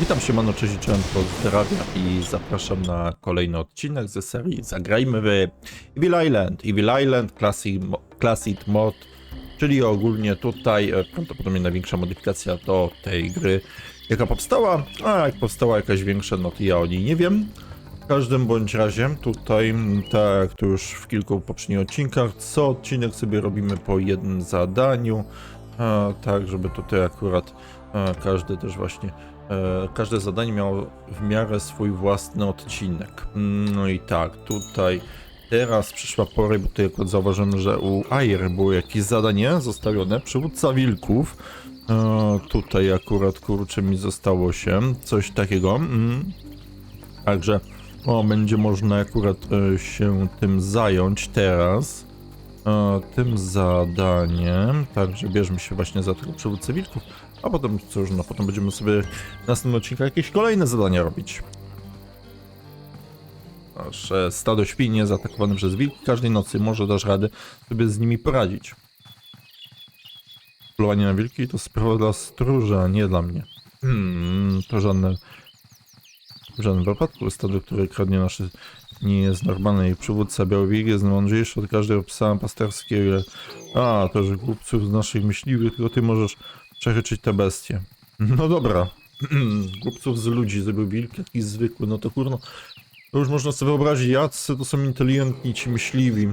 Witam się, Mano, cześć, pozdrawiam i zapraszam na kolejny odcinek ze serii Zagrajmy w Evil Island. Evil Island Classic, Classic Mod, czyli ogólnie tutaj e, prawdopodobnie największa modyfikacja do tej gry, jaka powstała, a jak powstała jakaś większa, no to ja o niej nie wiem. W każdym bądź razie tutaj, tak jak to już w kilku poprzednich odcinkach, co odcinek sobie robimy po jednym zadaniu, tak żeby tutaj akurat a, każdy też właśnie E, każde zadanie miało w miarę swój własny odcinek. Mm, No i tak, tutaj teraz przyszła pora, bo tutaj zauważyłem, że u Air było jakieś zadanie zostawione, przywódca wilków. E, tutaj akurat kurczę mi zostało się coś takiego. Mm. Także o, będzie można akurat e, się tym zająć teraz. E, tym zadaniem. Także bierzmy się właśnie za tego przywódcę wilków. A potem, cóż, no potem będziemy sobie w następnym odcinku jakieś kolejne zadania robić. Nasze stado świnie zaatakowane przez wilki każdej nocy. Może dasz radę sobie z nimi poradzić. Polowanie na wilki to sprawa dla stróża, nie dla mnie. Hmm, to żadne... W żadnym wypadku stado, które kradnie nasze nie jest normalne. Jej przywódca Biały Wilk jest mądrzejszy od każdego psa pasterskiego. A, to, że głupców z naszych myśliwych, tylko ty możesz przechyczyć te bestie. No dobra. Głupców z ludzi zrobił wilk jakiś zwykły, no to kurno. To już można sobie wyobrazić, jacy to są inteligentni ci myśliwi.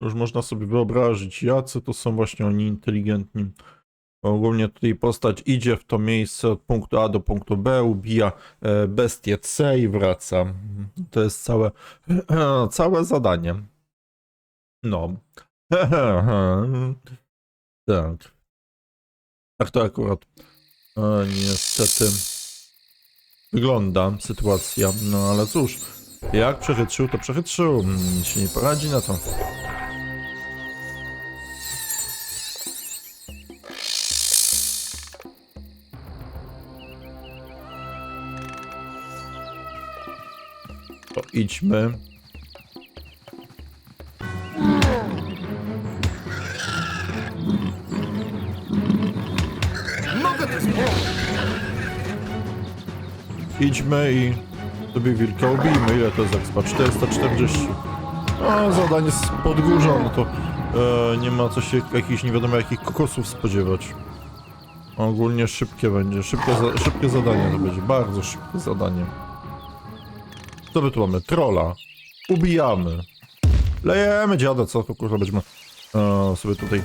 Już można sobie wyobrazić, jacy to są właśnie oni inteligentni. Ogólnie tutaj postać idzie w to miejsce od punktu A do punktu B, ubija e, bestię C i wraca. To jest całe, całe zadanie. No. tak. Tak to akurat e, niestety wygląda sytuacja. No ale cóż, jak przechytrzył, to przechytrzył. Nic się nie poradzi na to. Idźmy. Idźmy i sobie wilka ubijmy. Ile to jest expa? 440. A zadanie z podgórza, no to e, nie ma co się jakichś nie wiadomo jakich kokosów spodziewać. Ogólnie szybkie będzie, szybkie, za, szybkie zadanie to będzie, bardzo szybkie zadanie. Co my tu mamy? Trolla. Ubijamy. Lejemy dziada, co to kurwa będziemy e, sobie tutaj...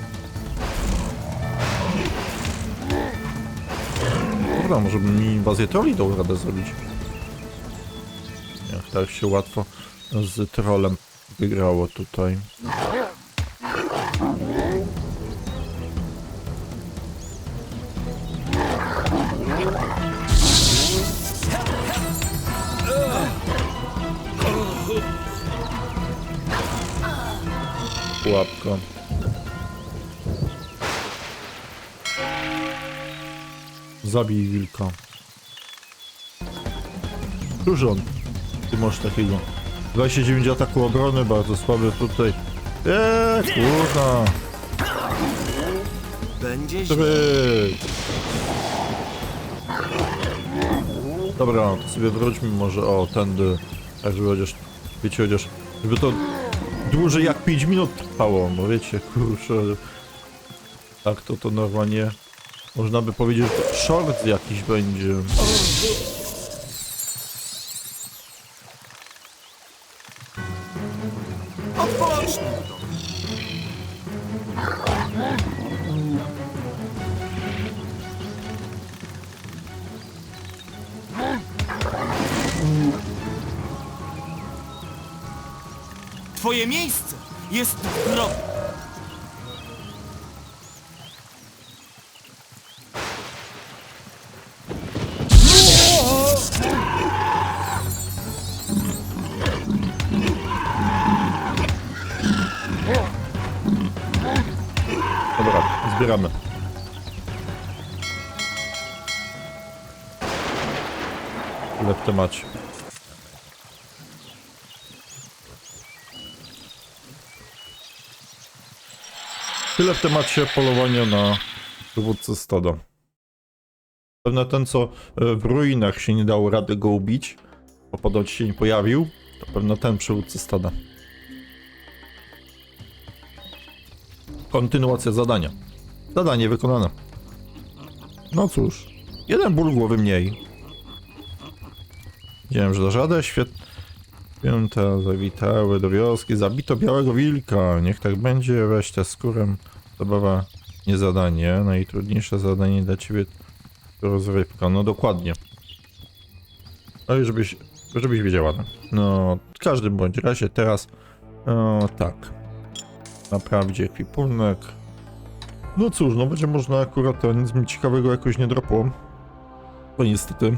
Dobra, może mi inwazję trolli dał radę zrobić. Jak tak się łatwo z trolem wygrało tutaj. Pułapka. Zabij wilka. Dużo. Ty masz takiego. 29 ataku obrony, bardzo słaby tutaj. Eee, kurna. Będzie. Tryk. Dobra, to sobie wróćmy może o tędy. Tak, żeby chociaż, wiecie, chociaż, żeby to dłużej jak 5 minut trwało, bo wiecie, kurczę. Tak to to normalnie, można by powiedzieć, że to short jakiś będzie. Twoje miejsce jest w grobie. Zbieramy. Tyle w. Tyle w temacie polowania na dowódcę stada. Pewnie ten, co e, w ruinach się nie dało rady go ubić, bo ponoć się nie pojawił, to pewno ten przywódca stada. Kontynuacja zadania. Zadanie wykonane. No cóż, jeden ból głowy mniej. Wiedziałem, że da radę, świetnie. Święta zawitały do wioski, zabito białego wilka. Niech tak będzie, weź tę skórę. Zabawa, nie zadanie. Najtrudniejsze zadanie dla ciebie to rozrywka. No dokładnie. Ale żebyś, żebyś wiedziała. no. No, w każdym bądź razie teraz, o tak. Naprawić ekwipunek. No cóż, no będzie można akurat nic mi ciekawego jakoś nie dropło. To niestety.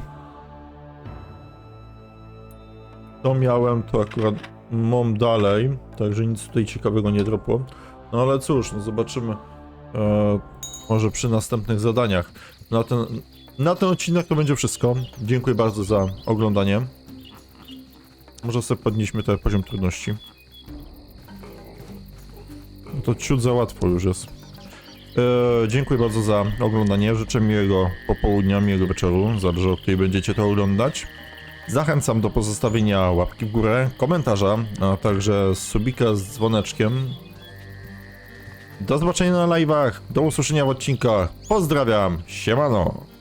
To miałem, to akurat mam dalej, także nic tutaj ciekawego nie dropło. No ale cóż, no zobaczymy. E, może przy następnych zadaniach. Na ten, na ten odcinek to będzie wszystko. Dziękuję bardzo za oglądanie. Może sobie podnieśmy ten poziom trudności. No to ciut za łatwo już jest. E, dziękuję bardzo za oglądanie. Życzę miłego popołudnia, miłego wieczoru. Zależy o której będziecie to oglądać. Zachęcam do pozostawienia łapki w górę, komentarza, a także subika z dzwoneczkiem. Do zobaczenia na live'ach, do usłyszenia w odcinkach. Pozdrawiam, siemano!